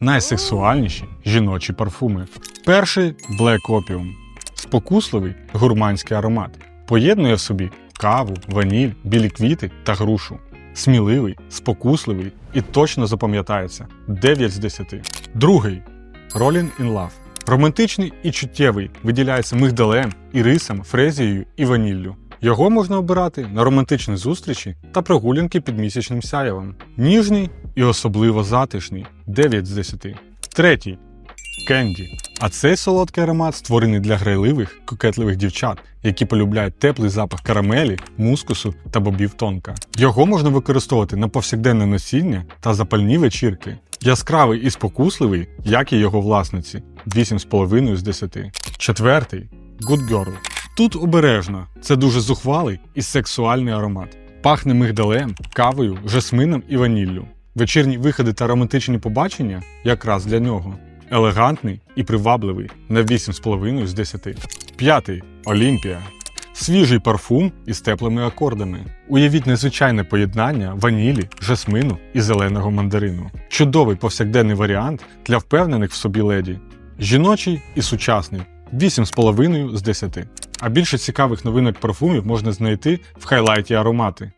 найсексуальніші жіночі парфуми. Перший Black Opium. Спокусливий гурманський аромат. Поєднує в собі каву, ваніль, білі квіти та грушу. Сміливий, спокусливий і точно запам'ятається 9 з 10. Другий Rolling in Love. Романтичний і чуттєвий, виділяється мигдалем, ірисом, фрезією і ваніллю. Його можна обирати на романтичні зустрічі та прогулянки під місячним сяєвом. Ніжний і особливо затишний 9 з 10. Третій Кенді. А цей солодкий аромат створений для грайливих, кокетливих дівчат, які полюбляють теплий запах карамелі, мускусу та бобів тонка. Його можна використовувати на повсякденне носіння та запальні вечірки. Яскравий і спокусливий, як і його власниці 8,5 з 10. Четвертий Good Girl. Тут обережно, це дуже зухвалий і сексуальний аромат. Пахне мигдалем, кавою, жасмином і ваніллю. Вечірні виходи та романтичні побачення якраз для нього. Елегантний і привабливий на 8,5 з 10. П'ятий Олімпія. Свіжий парфум із теплими акордами. Уявіть незвичайне поєднання ванілі, жасмину і зеленого мандарину. Чудовий повсякденний варіант для впевнених в собі леді. Жіночий і сучасний 8,5 з 10. А більше цікавих новинок парфумів можна знайти в хайлайті аромати.